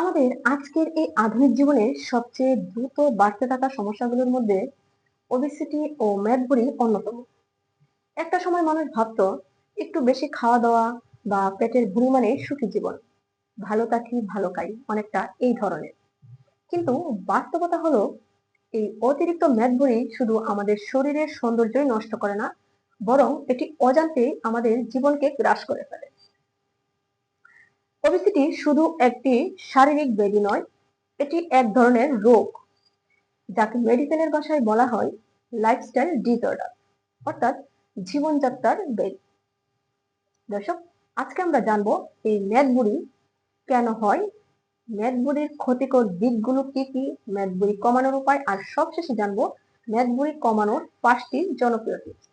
আমাদের আজকের এই আধুনিক জীবনে সবচেয়ে দ্রুত বাড়তে থাকা সমস্যাগুলোর মধ্যে ওবেসিটি ও মেদবুড়ি অন্যতম। একটা সময় মানুষ ভাবতো, একটু বেশি খাওয়া দাওয়া বা পেটের ভুঁড়ি মানে সুখী জীবন। ভালো থাকি ভালো খাই অনেকটা এই ধরনের। কিন্তু বাস্তবতা হলো, এই অতিরিক্ত মেদবুড়ি শুধু আমাদের শরীরের সৌন্দর্যই নষ্ট করে না, বরং এটি অজান্তে আমাদের জীবনকে গ্রাস করে ফেলে। ওবেসিটি শুধু একটি শারীরিক ব্যাধি নয়, এটি এক ধরনের রোগ, যাকে মেডিকেলের ভাষায় বলা হয় লাইফস্টাইল ডিসঅর্ডার অর্থাৎ জীবনযাত্রার ব্যাধি দর্শক, আজকে আমরা জানব এই মেদবুড়ি কেন হয় মেদবুড়ির ক্ষতিকর দিকগুলো কি কি মেদবুড়ি কমানোর উপায়, আর সবশেষে জানব মেদবুড়ি কমানোর পাঁচটি জনপ্রিয় টিপস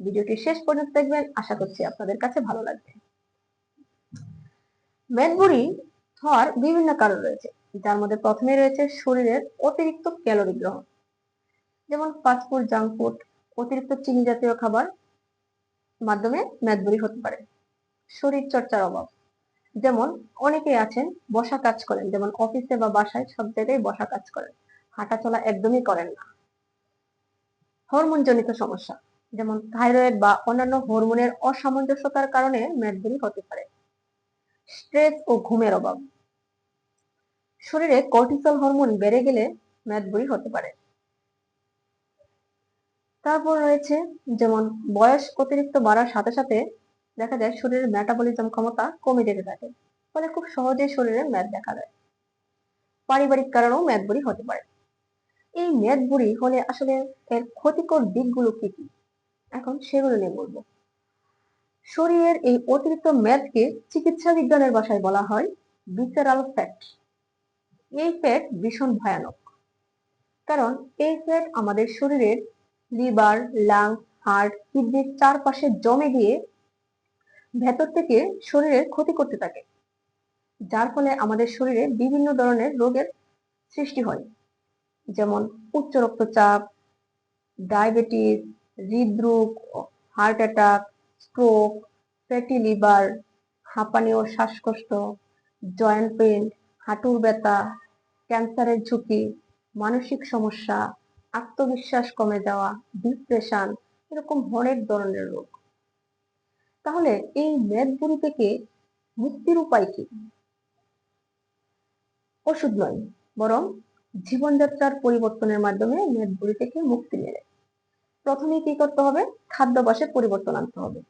ভিডিওটি শেষ পর্যন্ত দেখবেন, আশা করছি আপনাদের কাছে ভালো লাগবে। মেদবুড়ি হওয়ার বিভিন্ন কারণ রয়েছে। যার মধ্যে প্রথমে রয়েছে শরীরের অতিরিক্ত ক্যালোরি গ্রহণ। যেমন ফাস্টফুড জাঙ্ক ফুড অতিরিক্ত চিনি জাতীয় খাবার মাধ্যমে মেদবুড়ি হতে পারে। শরীর চর্চার অভাব। যেমন অনেকে আছেন, বসা কাজ করেন। যেমন অফিসে বা বাসায় সব জায়গায় বসা কাজ করেন। হাঁটা চলা একদমই করেন না। হরমোন জনিত সমস্যা। যেমন থাইরয়েড বা অন্যান্য হরমোনের অসামঞ্জস্যতার কারণে মেদবুড়ি হতে পারে। স্ট্রেস ও ঘুমের অভাব। শরীরে কর্টিসল হরমোন বেড়ে গেলে মেদবুড়ি হতে পারে। তারপর রয়েছে যেমন বয়স অতিরিক্ত বাড়ার সাথে সাথে দেখা যায় শরীরের মেটাবলিজম ক্ষমতা কমে যেতে থাকে, ফলে খুব সহজেই শরীরে মেদ দেখা যায়। পারিবারিক কারণেও মেদবুড়ি হতে পারে। এই মেদবুড়ি হলে আসলে এর ক্ষতিকর দিকগুলো কি কি? এখন সেগুলো নিয়ে বলব। শরীরের এই অতিরিক্ত মেদকে চিকিৎসা বিজ্ঞানের ভাষায় বলা হয় ভিসেরাল ফ্যাট এই ফ্যাট ভীষণ ভয়ানক। কারণ এই ফ্যাট আমাদের শরীরের লিভার লাং হার্ট কিডনির চারপাশে জমে গিয়ে ভেতর থেকে শরীরের ক্ষতি করতে থাকে, যার ফলে আমাদের শরীরে বিভিন্ন ধরনের রোগের সৃষ্টি হয়, যেমন উচ্চ রক্তচাপ ডায়াবেটিস হৃদরোগ heart attack stroke fatty liver হাঁপানি ও শ্বাসকষ্ট জয়েন্ট পেন হাঁটুর ব্যথা, ক্যান্সারের ঝুঁকি, মানসিক সমস্যা, আত্মবিশ্বাস কমে যাওয়া ডিপ্রেশন এরকম অনেক ধরনের রোগ। তাহলে এই মেদবুড়ি থেকে মুক্তির উপায় কি? ওষুধ নয়, বরং জীবনযাত্রার পরিবর্তনের মাধ্যমে মেদবুড়ি থেকে মুক্তি মেলে। প্রথমে কি করতে হবে? খাদ্যাভ্যাসে পরিবর্তন আনতে হবে।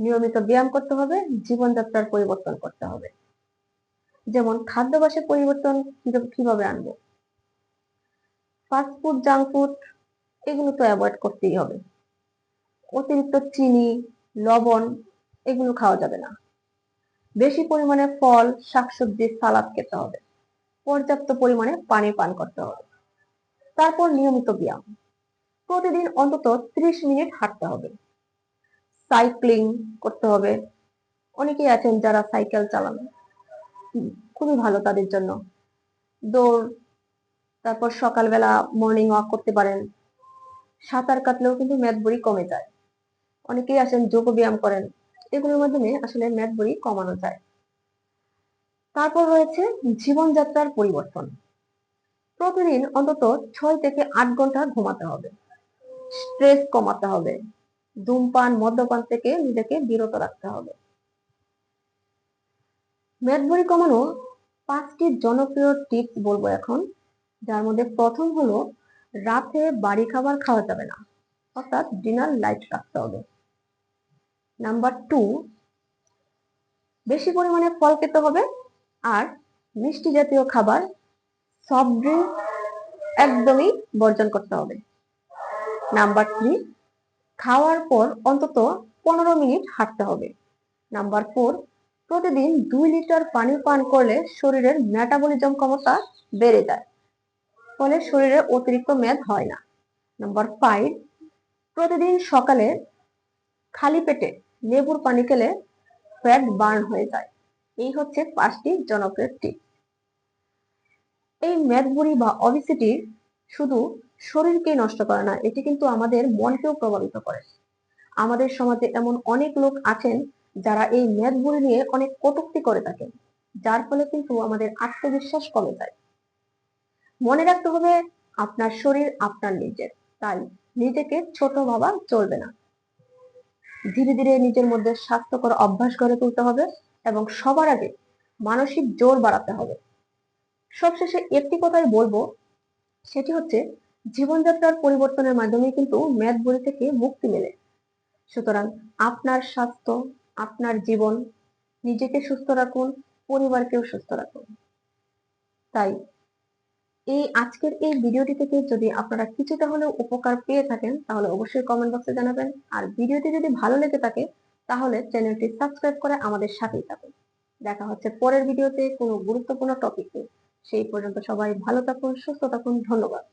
নিয়মিত ব্যায়াম করতে হবে, জীবনযাত্রার পরিবর্তন করতে হবে। যেমন খাদ্যাভ্যাসে পরিবর্তন কীভাবে আনব? ফাস্টফুড জাঙ্ক ফুড এগুলো তো অ্যাভয়েড করতেই হবে। অতিরিক্ত চিনি, লবণ, এগুলো খাওয়া যাবে না। বেশি পরিমাণে ফল, শাকসবজি, সালাদ খেতে হবে। পর্যাপ্ত পরিমাণে পানি পান করতে হবে। তারপর নিয়মিত ব্যায়াম। প্রতিদিন অন্তত ত্রিশ মিনিট হাঁটতে হবে। সাইক্লিং করতে হবে। অনেকেই আছেন যারা সাইকেল চালান। খুবই ভালো তাদের জন্য। দৌড়, তারপর সকালবেলা মর্নিং ওয়াক করতে পারেন। সাঁতার কাটলেও কিন্তু মেদবুড়ি কমে যায়। অনেকেই আছেন যোগ ব্যায়াম করেন। এগুলোর মাধ্যমে আসলে মেদবুড়ি কমানো যায়। তারপর রয়েছে জীবনযাত্রার পরিবর্তন। প্রতিদিন অন্তত ছয় থেকে আট ঘণ্টা ঘুমাতে হবে। স্ট্রেস কমাতে হবে। ধূমপান, মদ্যপান থেকে নিজেকে বিরত রাখতে হবে। মেদবুড়ি কমানো পাঁচটি জনপ্রিয় টিপস বলব এখন, যার মধ্যে প্রথম হলো, রাতে বাড়ি খাবার খাওয়া যাবে না, অর্থাৎ ডিনার লাইট রাখতে হবে। নাম্বার টু বেশি পরিমাণে ফল খেতে হবে আর মিষ্টি জাতীয় খাবার সফট ড্রিঙ্ক একদমই বর্জন করতে হবে। নাম্বার থ্রি খাওয়ার পর অন্তত পনেরো মিনিট হাঁটতে হবে। নাম্বার ফোর প্রতিদিন দুই লিটার পানি পান করলে শরীরের মেটাবলিজম ক্ষমতা বেড়ে যায়, ফলে শরীরে অতিরিক্ত মেদ হয় না। নাম্বার ফাইভ প্রতিদিন সকালে খালি পেটে লেবুর পানি খেলে ফ্যাট বার্ন হয়ে যায়। এই হচ্ছে পাঁচটি জনপ্রিয় টিপ এই মেদবুড়ি বা অবিসিটি শুধু শরীরকে নষ্ট করে না, এটি কিন্তু আমাদের মনকেও প্রভাবিত করে। আমাদের সমাজে এমন অনেক লোক আছেন যারা এই মেদবুড়ি নিয়ে অনেক কটুক্তি করে থাকেন, যার ফলে কিন্তু আমাদের আত্মবিশ্বাস কমে যায়। মনে রাখতে হবে, আপনার শরীর আপনার নিজের, তাই নিজেকে ছোট ভাবা চলবে না। ধীরে ধীরে নিজের মধ্যে স্বাস্থ্যকর অভ্যাস গড়ে তুলতে হবে এবং সবার আগে মানসিক জোর বাড়াতে হবে। সবশেষে একটি কথাই বলব, সেটি হচ্ছে জীবনযাত্রার পরিবর্তনের মাধ্যমে কিন্তু মেদ বড়ি থেকে মুক্তি মেলে। সুতরাং আপনার স্বাস্থ্য, আপনার জীবন নিজেকে সুস্থ রাখুন, পরিবারকেও সুস্থ রাখুন। তাই এই আজকের এই ভিডিওটি থেকে যদি আপনারা কিছুটা হলেও উপকার পেয়ে থাকেন, তাহলে অবশ্যই কমেন্ট বক্সে জানাবেন। আর ভিডিওটি যদি ভালো লেগে থাকে, তাহলে চ্যানেলটি সাবস্ক্রাইব করে আমাদের সাথেই থাকুন। দেখা হচ্ছে পরের ভিডিওতে কোনো গুরুত্বপূর্ণ টপিক সেই পর্যন্ত সবাই ভালো থাকুন, সুস্থ থাকুন, ধন্যবাদ।